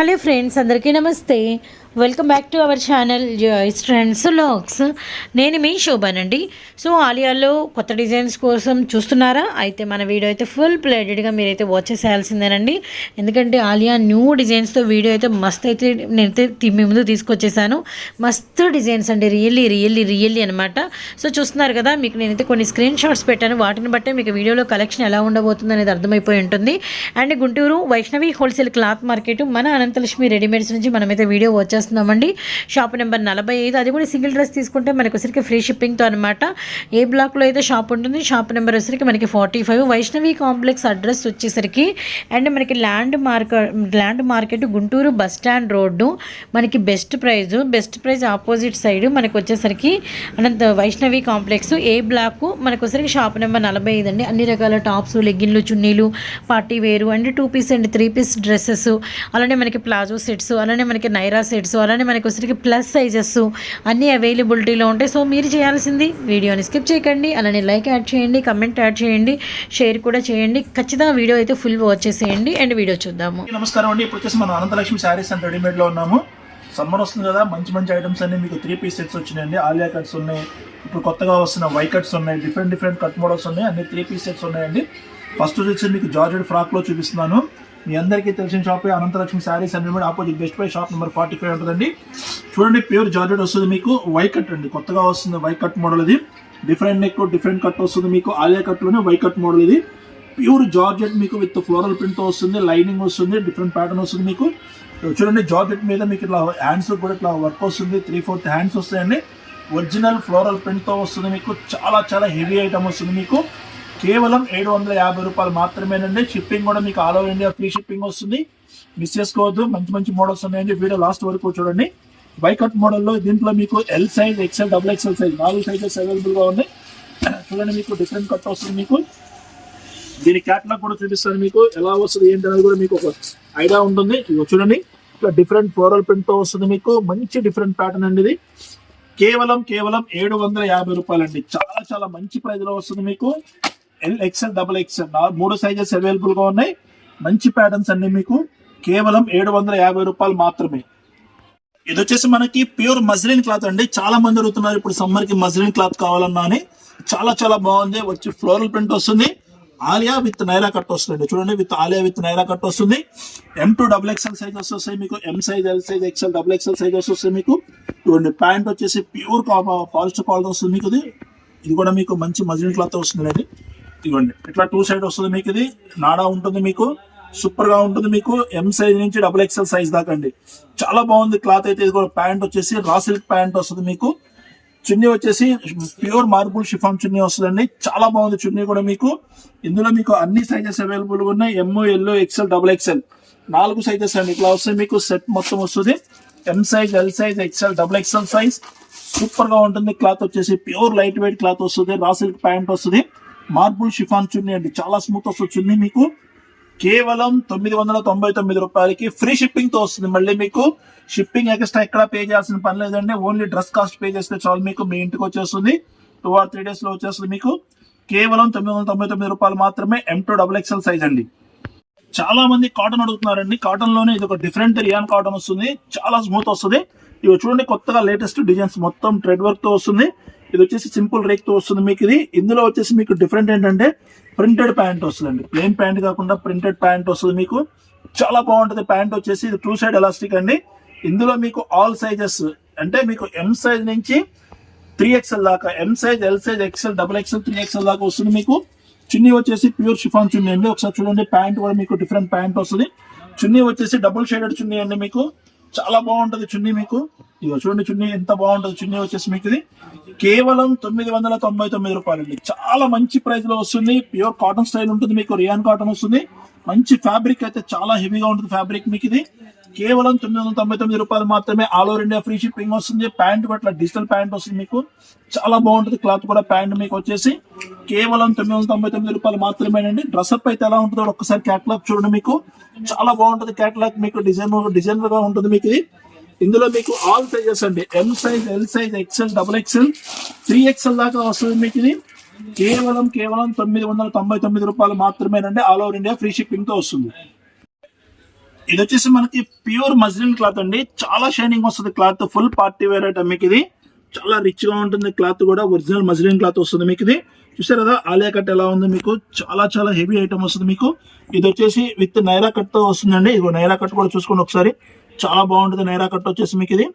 Hello friends అందరికీ నమస్తే welcome back to our channel Joy's trends vlogs నేను మీ శోభానండి. సో ఆలియాలో కొత్త డిజైన్స్ కోసం చూస్తున్నారా? అయితే మన వీడియో అయితే ఫుల్ ప్లేటెడ్గా మీరైతే వాచ్ చేసేయాల్సిందేనండి. ఎందుకంటే ఆలియా న్యూ డిజైన్స్తో వీడియో అయితే మస్త్ అయితే నేనైతే మీ ముందు తీసుకొచ్చేసాను. మస్తు డిజైన్స్ అండి. రియల్లీ రియల్లీ రియల్లీ అనమాట సో చూస్తున్నారు కదా మీకు నేనైతే కొన్ని స్క్రీన్ షాట్స్ పెట్టాను. వాటిని బట్టే మీకు వీడియోలో కలెక్షన్ ఎలా ఉండబోతుంది అనేది అర్థమైపోయి ఉంటుంది. And Guntur Vaishnavi wholesale cloth market మన అనంతలక్ష్మి రెడీమేడ్స్ నుంచి మనమైతే వీడియో చేస్తున్నామండి. షాప్ నెంబర్ నలభై ఐదు. అది కూడా సింగిల్ డ్రెస్ తీసుకుంటే మనకు వచ్చరికి ఫ్రీ షిప్పింగ్తో అనమాట ఏ బ్లాక్లో అయితే షాప్ ఉంటుంది షాప్ నెంబర్ వచ్చరికి మనకి forty five. Vaishnavi complex address వచ్చేసరికి అండ్ మనకి land market land market Guntur bus stand road. మనకి best price. Best price opposite side మనకు వచ్చేసరికి Anantha Vaishnavi complex. A block మనకు వచ్చరికి షాప్ నెంబర్ నలభై ఐదు అండి. అన్ని రకాల టాప్స్ లెగ్గిన్లు చున్నీలు party wear and two piece and three piece dresses. అలానే మనకి ప్లాజో సెట్స్. అలానే మనకి నైరా సెట్స్. అలానే మనకు వచ్చరికి ప్లస్ సైజెస్ అన్నీ అవైలబిలిటీలో ఉంటాయి. సో మీరు చేయాల్సింది వీడియోని స్కిప్ చేయకండి. అలానే లైక్ యాడ్ చేయండి కమెంట్ యాడ్ చేయండి షేర్ కూడా చేయండి. ఖచ్చితంగా వీడియో అయితే ఫుల్ వాచ్ చేసేయండి. అండ్ వీడియో చూద్దాము. నమస్కారం అండి. ఇప్పుడు వచ్చేసి మనం అనంతలక్ష్మి శారీస్ అండ్ రెడీమేడ్లో ఉన్నాము. సమ్మర్ వస్తుంది కదా మంచి మంచి ఐటమ్స్ అన్ని మీకు త్రీ పీస్ సెట్స్ వచ్చినాయండి. ఆలియా కట్స్ ఉన్నాయి. ఇప్పుడు కొత్తగా వస్తున్న వై కట్స్ ఉన్నాయి. డిఫరెంట్ డిఫరెంట్ కట్ మోడల్స్ ఉన్నాయి. అన్ని త్రీ పీస్ సెట్స్ ఉన్నాయండి. ఫస్ట్ వచ్చేసి మీకు జార్జెడ్ ఫ్రాక్లో చూపిస్తున్నాను. మీ అందరికీ తెలిసిన shop Anantalakshmi sarees and readymade opposite best buy shop number forty five ఉంటుందండి. చూడండి ప్యూర్ జార్జెట్ వస్తుంది మీకు. వై కట్ అండి. కొత్తగా వస్తుంది వై కట్ మోడల్ ఇది. డిఫరెంట్ నెక్ డిఫరెంట్ కట్ వస్తుంది మీకు. ఆలియా కట్లోనే వై కట్ మోడల్ ఇది. ప్యూర్ జార్జెట్ మీకు విత్ ఫ్లోరల్ ప్రింట్తో వస్తుంది లైనింగ్ వస్తుంది డిఫరెంట్ ప్యాటర్న్ వస్తుంది మీకు. చూడండి జార్జెట్ మీద మీకు ఇట్లా హ్యాండ్స్ కూడా ఇట్లా వర్క్ వస్తుంది. త్రీ ఫోర్త్ హ్యాండ్స్ వస్తాయండి. ఒరిజినల్ ఫ్లోరల్ ప్రింట్తో వస్తుంది మీకు. చాలా చాలా హెవీ ఐటమ్ వస్తుంది మీకు. కేవలం ఏడు వందల యాభై రూపాయలు మాత్రమేనండి. షిప్పింగ్ కూడా మీకు all over India free shipping వస్తుంది. మిస్ చేసుకోవద్దు. మంచి మంచి మోడల్స్ ఉన్నాయండి. వీడియో లాస్ట్ వరకు చూడండి. బైకట్ మోడల్లో దీంట్లో మీకు L size XL double XL size నాలుగు సైజెస్ అవైలబుల్గా ఉన్నాయి. చూడండి మీకు డిఫరెంట్ కట్ వస్తుంది మీకు. దీని క్యాట్లాగ్ కూడా చూపిస్తాను మీకు. ఎలా వస్తుంది ఏంటి అనేది కూడా మీకు ఒక ఐడియా ఉంటుంది. చూడండి. ఇట్లా డిఫరెంట్ ఫ్లోరల్ ప్రింట్తో వస్తుంది మీకు. మంచి డిఫరెంట్ ప్యాటర్న్ అండి ఇది. కేవలం కేవలం ఏడు వందల యాభై రూపాయలు అండి చాలా చాలా మంచి ప్రైజ్లో వస్తుంది మీకు. ఎల్ ఎక్స్ఎల్ డబుల్ ఎక్స్ఎల్ మూడు సైజెస్ అవైలబుల్గా ఉన్నాయి. మంచి ప్యాటర్న్స్ అన్ని మీకు. కేవలం ఏడు వందల యాభై రూపాయలు మాత్రమే. ఇది వచ్చేసి మనకి ప్యూర్ మజ్లిన్ క్లాత్ అండి. చాలా మంది అడుగుతున్నారు ఇప్పుడు సమ్మర్కి మజ్లిన్ క్లాత్ కావాలన్నా అని. చాలా చాలా బాగుంది. వచ్చి ఫ్లోరల్ ప్రింట్ వస్తుంది. ఆలియా విత్ నైరా కట్ వస్తుంది చూడండి with Alia with Naira cut వస్తుంది. M two double XL sizes వస్తాయి మీకు. M size L size XL double XL sizes వస్తాయి మీకు. చూడండి ప్యాంట్ వచ్చేసి ప్యూర్ ఫారెస్ట్ క్వాలిటీ వస్తుంది మీకు ఇది. ఇది కూడా మీకు మంచి మజిలిన్ క్లాత్ వస్తుంది అండి ఇదిగోండి ఇట్లా టూ సైడ్ వస్తుంది మీకు ఇది. నాడా ఉంటుంది మీకు. సూపర్గా ఉంటుంది మీకు. ఎం సైజ్ నుంచి డబుల్ ఎక్స్ఎల్ సైజ్ దాకా అండి. చాలా బాగుంది క్లాత్ అయితే. ఇది కూడా ప్యాంట్ వచ్చేసి రా సిల్క్ ప్యాంట్ వస్తుంది మీకు. చున్నీ వచ్చేసి ప్యూర్ మార్బుల్ షిఫాన్ చున్నీ వస్తుందండి. చాలా బాగుంది చున్నీ కూడా మీకు. ఇందులో మీకు అన్ని సైజెస్ అవైలబుల్ ఉన్నాయి. M L XL double XL నాలుగు సైజెస్ అండి. ఇట్లా వస్తే మీకు సెట్ మొత్తం వస్తుంది. M size L size XL double XL size సూపర్గా ఉంటుంది క్లాత్ వచ్చేసి. ప్యూర్ లైట్ వెయిట్ క్లాత్ వస్తుంది. రా సిల్క్ ప్యాంట్ వస్తుంది. మార్బుల్ షిఫాన్ చున్నీ అండి. చాలా స్మూత్ వస్తుంది చున్నీ మీకు. కేవలం తొమ్మిది వందల తొంభై తొమ్మిది రూపాయలకి ఫ్రీ షిప్పింగ్తో వస్తుంది మళ్ళీ మీకు. షిప్పింగ్ ఎక్స్ట్రా ఎక్కడ పే చేయాల్సిన పని లేదండి. ఓన్లీ డ్రెస్ కాస్ట్ పే చేస్తే చాలు మీకు. మీ ఇంటికి వచ్చేస్తుంది. టూ ఆర్ త్రీ డేస్లో వచ్చేస్తుంది మీకు. కేవలం తొమ్మిది వందల తొంభై తొమ్మిది రూపాయలు మాత్రమే M two double XL size అండి. చాలా మంది కాటన్ అడుగుతున్నారండి. కాటన్లోనే ఇది ఒక డిఫరెంట్ రియాన్ కాటన్ వస్తుంది. చాలా స్మూత్ వస్తుంది. ఇవి చూడండి కొత్తగా లేటెస్ట్ డిజైన్స్ మొత్తం ట్రెడ్ వర్క్తో వస్తుంది. ఇది వచ్చేసి సింపుల్ రేక్తో వస్తుంది మీకు ఇది. ఇందులో వచ్చేసి మీకు డిఫరెంట్ ఏంటంటే ప్రింటెడ్ ప్యాంట్ వస్తుందండి. ప్లెయిన్ ప్యాంట్ కాకుండా ప్రింటెడ్ ప్యాంట్ వస్తుంది మీకు. చాలా బాగుంటుంది. ప్యాంట్ వచ్చేసి ఇది టూ సైడ్ ఎలాస్టిక్ అండి. ఇందులో మీకు ఆల్ సైజెస్ అంటే మీకు ఎం సైజ్ నుంచి త్రీ ఎక్స్ఎల్ దాకా M size L size XL double XL three XL దాకా వస్తుంది మీకు. చున్నీ వచ్చేసి ప్యూర్ షిఫాన్ చున్నీ అండి. ఒకసారి చూడండి ప్యాంట్ కూడా మీకు డిఫరెంట్ ప్యాంట్ వస్తుంది. చున్నీ వచ్చేసి డబుల్ షేడెడ్ చున్నీ అండి మీకు. చాలా బాగుంటది చున్నీ మీకు. ఇదిగో చూడండి చున్నీ ఎంత బాగుంటది. చున్నీ వచ్చేసి మీకు ఇది కేవలం తొమ్మిది వందల తొంభై తొమ్మిది రూపాయలు అండి చాలా మంచి ప్రైస్లో వస్తుంది. ప్యూర్ కాటన్ స్టైల్ ఉంటుంది మీకు. రియాన్ కాటన్ వస్తుంది. మంచి ఫ్యాబ్రిక్ అయితే చాలా హెవీగా ఉంటుంది ఫ్యాబ్రిక్ మీకు ఇది కేవలం తొమ్మిది వందల తొంభై తొమ్మిది రూపాయలు మాత్రమే all over India free shipping వస్తుంది. ప్యాంట్ అట్లా డిజిటల్ ప్యాంట్ వస్తుంది మీకు. చాలా బాగుంటుంది క్లాత్ కూడా ప్యాంట్ మీకు వచ్చేసి. కేవలం తొమ్మిది వందల తొంభై తొమ్మిది రూపాయలు మాత్రమేనండి. డ్రెస్అప్ అయితే ఎలా ఉంటుందో ఒక్కసారి క్యాటలాగ్ చూడండి మీకు. చాలా బాగుంటుంది క్యాటలాగ్ మీకు డిజైన్ డిజైనర్గా ఉంటుంది మీకు ఇది. ఇందులో మీకు ఆల్ సైజెస్ అండి. M size L size XL double XL three XL దాకా వస్తుంది మీకు ఇది. కేవలం కేవలం తొమ్మిది వందల తొంభై తొమ్మిది రూపాయలు మాత్రమేనండి. ఆల్ ఓవర్ ఇండియా ఫ్రీ షిప్పింగ్తో వస్తుంది. ఇది వచ్చేసి మనకి ప్యూర్ మజ్లిన్ క్లాత్ అండి. చాలా షైనింగ్ వస్తుంది cloth. Full party wear item మీకు ఇది. చాలా రిచ్గా ఉంటుంది క్లాత్ కూడా. ఒరిజినల్ మజ్లిన్ క్లాత్ వస్తుంది మీకు ఇది. చూసారు కదా ఆలియా కట్ ఎలా ఉంది మీకు? చాలా చాలా హెవీ ఐటమ్ వస్తుంది మీకు. ఇది వచ్చేసి విత్ నైరా కట్తో వస్తుందండి. ఇది నైరా కట్ కూడా చూసుకోండి ఒకసారి. చాలా బాగుంటుంది నైరా కట్ వచ్చేసి మీకు ఇది.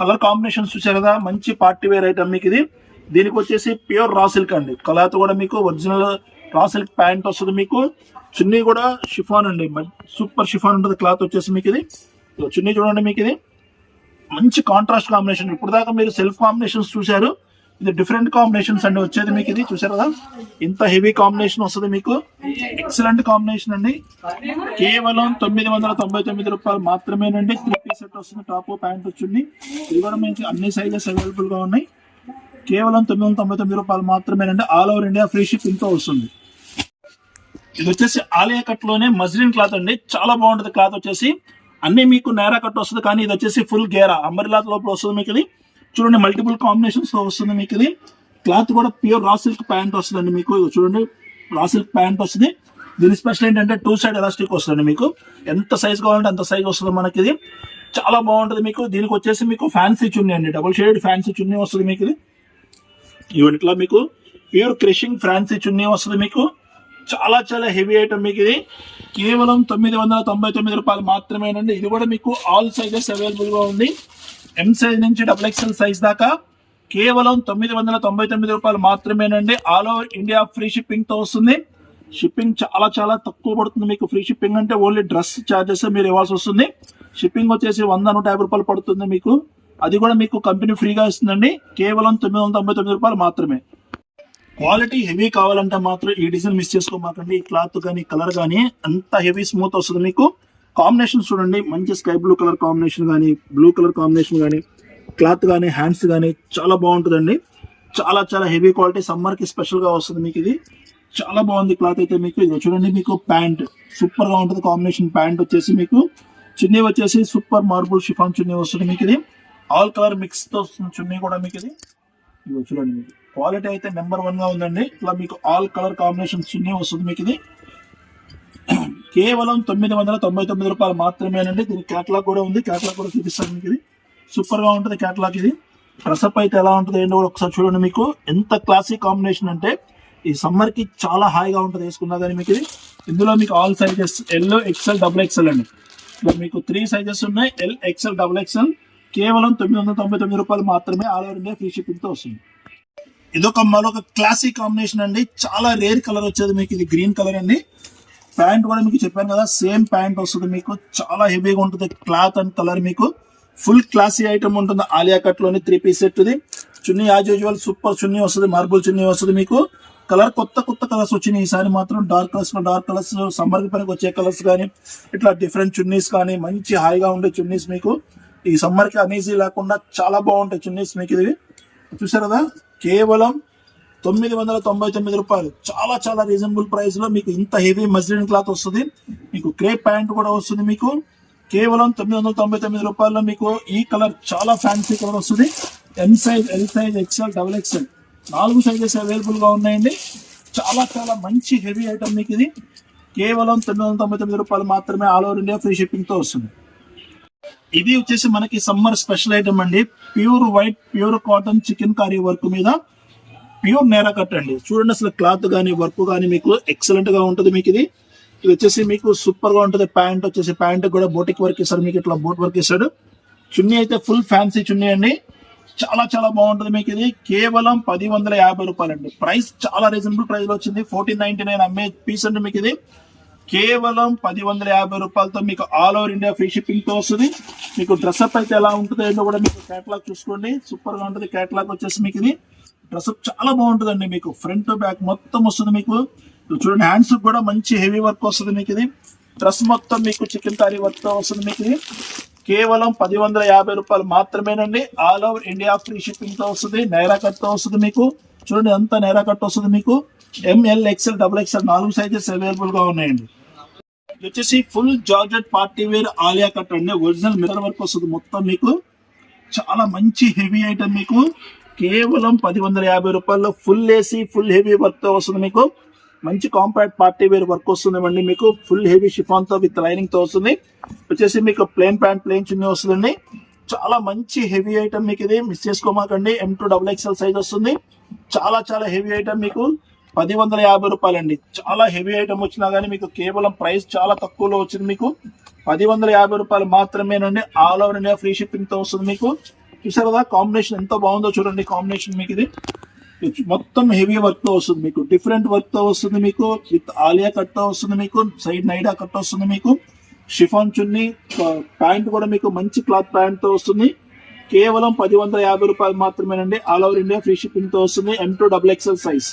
కలర్ కాంబినేషన్ చూసారు కదా మంచి పార్టీ వేర్ ఐటమ్ మీకు ఇది. దీనికి వచ్చేసి ప్యూర్ రా సిల్క్ అండి. క్లాత్ కూడా మీకు ఒరిజినల్ క్లాస్ సిల్క్ ప్యాంట్ వస్తుంది మీకు. చున్నీ కూడా షిఫాన్ అండి. సూపర్ షిఫాన్ ఉంటుంది. క్లాత్ వచ్చేసి మీకు ఇది. చున్నీ చూడండి మీకు ఇది. మంచి కాంట్రాస్ట్ కాంబినేషన్ ఇప్పుడు దాకా మీరు సెల్ఫ్ కాంబినేషన్స్ చూశారు. ఇది డిఫరెంట్ కాంబినేషన్స్ అండి. వచ్చేది మీకు ఇది. చూసారు కదా? ఇంత హెవీ కాంబినేషన్ వస్తుంది మీకు. ఎక్సలెంట్ కాంబినేషన్ అండి. కేవలం తొమ్మిది వందల తొంభై తొమ్మిది రూపాయలు మాత్రమేనండి. త్రీ పీస్ సెట్ వస్తుంది. టాప్ ప్యాంట్ వచ్చింది ఇది కూడా మీకు అన్ని సైజెస్ అవైలబుల్గా ఉన్నాయి. కేవలం తొమ్మిది వందల తొంభై తొమ్మిది రూపాయలు మాత్రమేనండి. ఆల్ ఓవర్ ఇండియా ఫ్రీ షిప్పింగ్తో వస్తుంది. ఇది వచ్చేసి ఆలియా కట్లోనే మజ్లిన్ క్లాత్ అండి. చాలా బాగుంటుంది క్లాత్ వచ్చేసి. అన్ని మీకు నేరా కట్ వస్తుంది కానీ ఇది వచ్చేసి ఫుల్ గేరా. అంబరిలాత్ లోపల వస్తుంది మీకు ఇది. చూడండి మల్టిపుల్ కాంబినేషన్స్లో వస్తుంది మీకు ఇది. క్లాత్ కూడా ప్యూర్ రా సిల్క్ ప్యాంట్ వస్తుందండి మీకు. చూడండి రా సిల్క్ ప్యాంట్ వస్తుంది. దీని స్పెషల్ ఏంటంటే టూ సైడ్ ఎలాస్టిక్ వస్తుంది మీకు. ఎంత సైజ్ కావాలంటే అంత సైజ్ వస్తుంది మనకి ఇది. చాలా బాగుంటుంది మీకు. దీనికి వచ్చేసి మీకు ఫ్యాన్సీ చున్నీ అండి. డబుల్ షేడెడ్ ఫ్యాన్సీ చున్నీ వస్తుంది మీకు ఇది. ఇవన్నీ ఇట్లా మీకు ప్యూర్ క్రిషింగ్ ఫ్యాన్సీ చున్నీ వస్తుంది మీకు. చాలా చాలా హెవీ ఐటమ్ మీకు ఇది. కేవలం తొమ్మిది వందల తొంభై తొమ్మిది రూపాయలు మాత్రమేనండి. ఇది కూడా మీకు ఆల్ సైజెస్ అవైలబుల్గా ఉంది. ఎం సైజ్ నుంచి డబుల్ ఎక్స్ఎల్ సైజ్ దాకా కేవలం తొమ్మిది వందల తొంభై తొమ్మిది రూపాయలు మాత్రమేనండి. ఆల్ ఓవర్ ఇండియా ఫ్రీ షిప్పింగ్తో వస్తుంది. షిప్పింగ్ చాలా చాలా తక్కువ పడుతుంది మీకు. ఫ్రీ షిప్పింగ్ అంటే ఓన్లీ డ్రెస్ చార్జెస్ మీరు ఇవ్వాల్సి వస్తుంది. షిప్పింగ్ వచ్చేసి వంద నూట యాభై రూపాయలు పడుతుంది మీకు. అది కూడా మీకు కంపెనీ ఫ్రీగా ఇస్తుందండి. కేవలం తొమ్మిది వందల తొంభై తొమ్మిది రూపాయలు మాత్రమే. క్వాలిటీ హెవీ కావాలంటే మాత్రం ఈ డిజైన్ మిస్ చేసుకోమాకండి. ఈ క్లాత్ కానీ కలర్ కానీ అంత హెవీ స్మూత్ వస్తుంది మీకు. కాంబినేషన్ చూడండి. మంచి స్కై బ్లూ కలర్ కాంబినేషన్ కానీ బ్లూ కలర్ కాంబినేషన్ కానీ క్లాత్ కానీ హ్యాండ్స్ కానీ చాలా బాగుంటుందండి. చాలా చాలా హెవీ క్వాలిటీ సమ్మర్కి వస్తుంది మీకు ఇది. చాలా బాగుంది క్లాత్ అయితే మీకు. ఇది చూడండి మీకు ప్యాంట్. సూపర్గా ఉంటుంది కాంబినేషన్ ప్యాంట్ వచ్చేసి మీకు. చున్నీ వచ్చేసి సూపర్ మార్బుల్ షిఫాన్ చున్నీ వస్తుంది మీకు ఇది. ఆల్ కలర్ మిక్స్తో వస్తుంది చున్నీ కూడా మీకు ఇది. ఇదిగో చూడండి మీకు. క్వాలిటీ అయితే నెంబర్ వన్గా ఉందండి. ఇట్లా మీకు ఆల్ కలర్ కాంబినేషన్స్ చున్నీ వస్తుంది మీకు ఇది. కేవలం తొమ్మిది వందల తొంభై తొమ్మిది రూపాయలు మాత్రమేనండి. దీని క్యాటలాగ్ కూడా ఉంది. క్యాటలాగ్ కూడా చూపిస్తాను మీకు ఇది. సూపర్గా ఉంటుంది క్యాటలాగ్ ఇది. డ్రెస్అప్ అయితే ఎలా ఉంటుంది ఏంటో కూడా ఒకసారి చూడండి మీకు. ఎంత క్లాసిక్ కాంబినేషన్ అంటే ఈ సమ్మర్కి చాలా హాయిగా ఉంటుంది వేసుకున్నా కానీ మీకు ఇది. ఇందులో మీకు all sizes L XL double XL అండి. ఇట్లా మీకు త్రీ సైజెస్ ఉన్నాయి. ఎల్ ఎక్స్ఎల్ డబుల్ ఎక్స్ఎల్ కేవలం తొమ్మిది వందల తొంభై తొమ్మిది రూపాయలు మాత్రమే ఆల్ ఓవర్ ఇండియా ఫ్రీ షిప్పింగ్తో వస్తుంది. ఇదొక మరొక క్లాసిక్ కాంబినేషన్ అండి. చాలా రేర్ కలర్ వచ్చేది మీకు. ఇది గ్రీన్ కలర్ అండి. ప్యాంట్ కూడా మీకు చెప్పాను కదా సేమ్ ప్యాంట్ వస్తుంది మీకు. చాలా హెవీగా ఉంటుంది క్లాత్ అండ్ కలర్ మీకు. ఫుల్ క్లాసీ ఐటమ్ ఉంటుంది ఆలియా కట్లోని త్రీ పీస్ సెట్ ఇది. చున్నీ యాజ్ యూజువల్ సూపర్ చున్నీ వస్తుంది మార్బుల్ చున్నీ వస్తుంది మీకు. కలర్ కొత్త కొత్త కలర్స్ వచ్చినాయి. ఈసారి మాత్రం dark colours dark colours summer పనికి వచ్చే కలర్స్ కానీ ఇట్లా డిఫరెంట్ చున్నీస్ కానీ మంచి హాయిగా ఉండే చున్నీస్ మీకు. ఈ సమ్మర్కి అనీజీ లేకుండా చాలా బాగుంటాయి చున్నీస్ మీకు ఇది. చూసారు కదా? కేవలం తొమ్మిది వందల తొంభై తొమ్మిది రూపాయలు. చాలా చాలా రీజనబుల్ ప్రైస్లో మీకు ఇంత హెవీ మజ్లిన్ క్లాత్ వస్తుంది. మీకు క్రేప్ ప్యాంట్ కూడా వస్తుంది మీకు. కేవలం తొమ్మిది వందల తొంభై తొమ్మిది రూపాయల్లో మీకు ఈ కలర్ చాలా ఫ్యాన్సీ కలర్ వస్తుంది. M size L size XL double XL నాలుగు సైజెస్ అవైలబుల్గా ఉన్నాయండి. చాలా చాలా మంచి హెవీ ఐటమ్ మీకు ఇది. కేవలం తొమ్మిది వందల తొంభై తొమ్మిది రూపాయలు మాత్రమే ఆల్ ఓవర్ ఇండియా ఫ్రీ షిప్పింగ్తో వస్తుంది. ఇది వచ్చేసి మనకి సమ్మర్ స్పెషల్ ఐటమ్ అండి. Pure white pure cotton chikankari work మీద ప్యూర్ నేర కట్ అండి. చూడండి అసలు క్లాత్ కానీ వర్క్ కానీ మీకు ఎక్సలెంట్గా ఉంటుంది మీకు ఇది. ఇది వచ్చేసి మీకు సూపర్గా ఉంటుంది. ప్యాంట్ వచ్చేసి ప్యాంట్ కూడా బోటిక్ వర్క్ ఇస్తాడు మీకు ఇట్లా బోట్ వర్క్ ఇస్తాడు చున్నీ అయితే ఫుల్ ఫ్యాన్సీ చున్నీ అండి. చాలా చాలా బాగుంటుంది మీకు ఇది. కేవలం పది వందల యాభై రూపాయలు అండి ప్రైస్ చాలా రీజనబుల్ ప్రైస్లో వచ్చింది. ఫోర్టీన్ నైన్టీ నైన్ అమ్మే పీస్ అండి మీకు ఇది. కేవలం పది వందల యాభై రూపాయలతో మీకు ఆల్ ఓవర్ ఇండియా ఫ్రీ షిప్పింగ్తో వస్తుంది. మీకు డ్రెస్అప్ అయితే ఎలా ఉంటుందో ఏంటో కూడా మీకు కేటలాగ్ చూసుకోండి. సూపర్గా ఉంటుంది. కేటలాగ్ వచ్చేసి మీకు ఇది. డ్రెస్అప్ చాలా బాగుంటుందండి మీకు. ఫ్రంట్ బ్యాక్ మొత్తం వస్తుంది మీకు. చూడండి హ్యాండ్స్ కూడా మంచి హెవీ వర్క్ వస్తుంది మీకు ఇది. డ్రెస్ మొత్తం మీకు చికెన్ తారీ వర్క్తో వస్తుంది మీకు ఇది. కేవలం పది వందల యాభై రూపాయలు మాత్రమేనండి. ఆల్ ఓవర్ ఇండియా ఫ్రీ షిప్పింగ్తో వస్తుంది. నైరా కట్తో వస్తుంది మీకు. చూడండి అంత నైరా కట్ వస్తుంది మీకు. M L XL double XL నాలుగు సైజెస్ అవైలబుల్గా ఉన్నాయండి. వచ్చేసి full georgette party wear Alia cut అండి. ఒరిజినల్ మిర్రర్ వర్క్ వస్తుంది మొత్తం మీకు. చాలా మంచి హెవీ ఐటమ్ మీకు. కేవలం పది వందల యాభై రూపాయల్లో ఫుల్ ఏసీ ఫుల్ హెవీ వర్క్తో వస్తుంది మీకు. మంచి కాంపాక్ట్ పార్టీ వేర్ వర్క్ వస్తుందండి మీకు. ఫుల్ హెవీ షిఫాన్తో విత్ లైనింగ్తో వస్తుంది. వచ్చేసి మీకు ప్లేన్ ప్యాంట్ ప్లేన్ చున్నీ వస్తుందండి. చాలా మంచి హెవీ ఐటమ్ మీకు ఇది. Miss చేసుకోమాకండి. M two double XL size వస్తుంది. చాలా చాలా హెవీ ఐటమ్ మీకు. పది వందల యాభై రూపాయలండి. చాలా హెవీ ఐటమ్ వచ్చినా కానీ మీకు కేవలం ప్రైస్ చాలా తక్కువలో వచ్చింది మీకు. పది వందల యాభై రూపాయలు మాత్రమేనండి. ఆల్ ఓవర్ ఇండియా ఫ్రీ షిప్పింగ్తో వస్తుంది మీకు. చూసారు కదా కాంబినేషన్ ఎంత బాగుందో చూడండి కాంబినేషన్ మీకు ఇది. మొత్తం హెవీ వర్క్తో వస్తుంది మీకు. డిఫరెంట్ వర్క్తో వస్తుంది మీకు. విత్ ఆలియా కట్ వస్తుంది మీకు. సైడ్ నైడా కట్ వస్తుంది మీకు. షిఫాన్ చున్నీ ప్యాంట్ కూడా మీకు మంచి క్లాత్ ప్యాంట్తో వస్తుంది. కేవలం పది వందల యాభై రూపాయలు మాత్రమేనండి. ఆల్ ఓవర్ ఇండియా ఫ్రీ షిప్పింగ్తో వస్తుంది. M two double XL size